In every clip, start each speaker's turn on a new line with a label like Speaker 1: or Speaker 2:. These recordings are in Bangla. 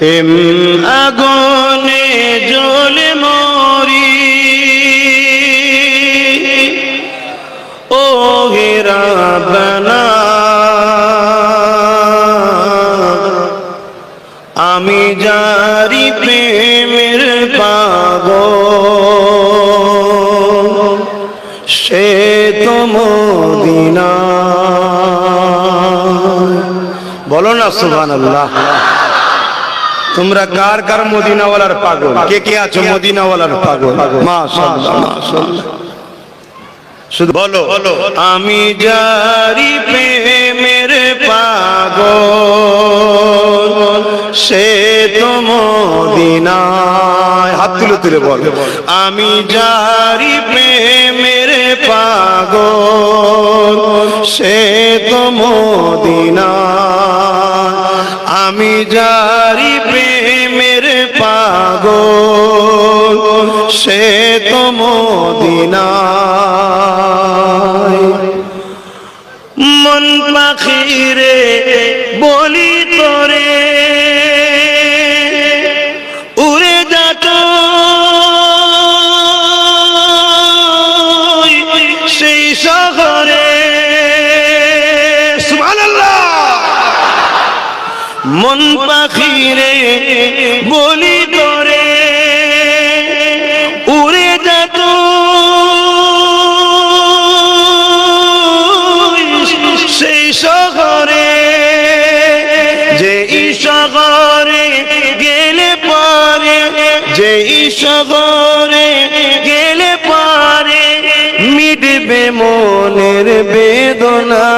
Speaker 1: প্রেম আগুনে জ্বলে মরি। ও হেরাবনা আমি জারি প্রেমের পাগ সে তো মদিনা বলো না সুবহান আল্লাহ তোমরা কার কার মদিনাওয়ালার পাগল? কে কে আছো মদিনাওয়ালার পাগল? শুধু বলো আমি জারি প্রেমের পাগল সে তো মদিনায়। হাত তুলে তুলে বল। আমি জারি প্রেমের পাগল সে তো মদিনায়। আমি জারি প্রেমের পাগ সে তো মদিনায়। মন পাখিরে মন পাখিরে বলি তোরে উড়ে যেত সেই শহরে। যে শহরে গেলে পারে, যে শহরে গেলে পারে, মিটবে মনের বেদনা।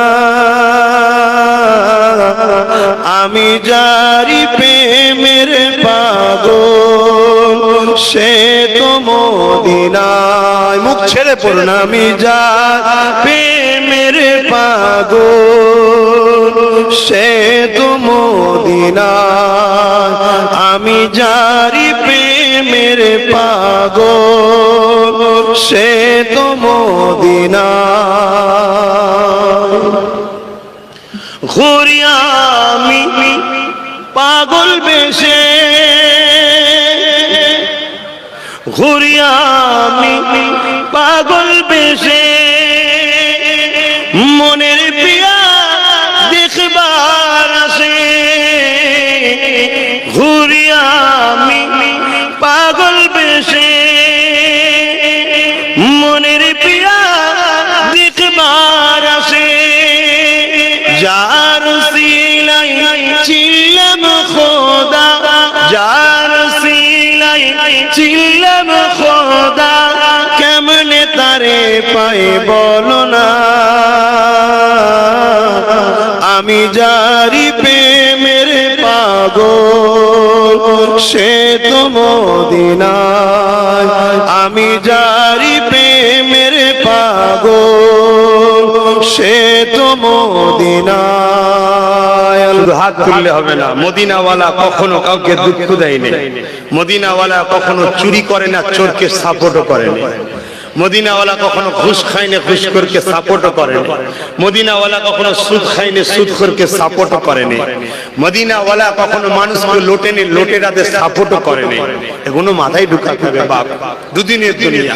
Speaker 1: সে তো মদিনায় মুখ ছেড়ে পড়ুন, আমি যা প্রেমের পাগল। সে তো মদিনায় আমি জারি প্রেমের পাগল। সে তো মদিনায় ঘুরি আমি পাগল বেশে। ঘুরি আমি পাগল বেশে। মনের পাই বলো না আমি জারি প্রেমের পাগল, সে তো আমি জারি প্রেমের পাগল, সে তো মদিনায়। হাত তুললে হবে না, মদিনাওয়ালা কখনো কাউকে দুঃখ দেয়নি। মদিনাওয়ালা কখনো চুরি করে না, চোরকে সাপোর্টও করেনি মদিনাওয়ালা কখনো ঘুষ খায়নি, ঘুষ করকে সাপোর্টও করেনি। মদিনাওয়ালা কখনো সুদ খায়নি, সুদ করকে সাপোর্টও করেনি। মদিনাওয়ালা কখনো মানুষকে লোটেনি, লোটেরাদের সাপোর্টও করেনি। এগুলো মাথায় ঢুকাতে হবে বাপ। দুদিনের দুনিয়া।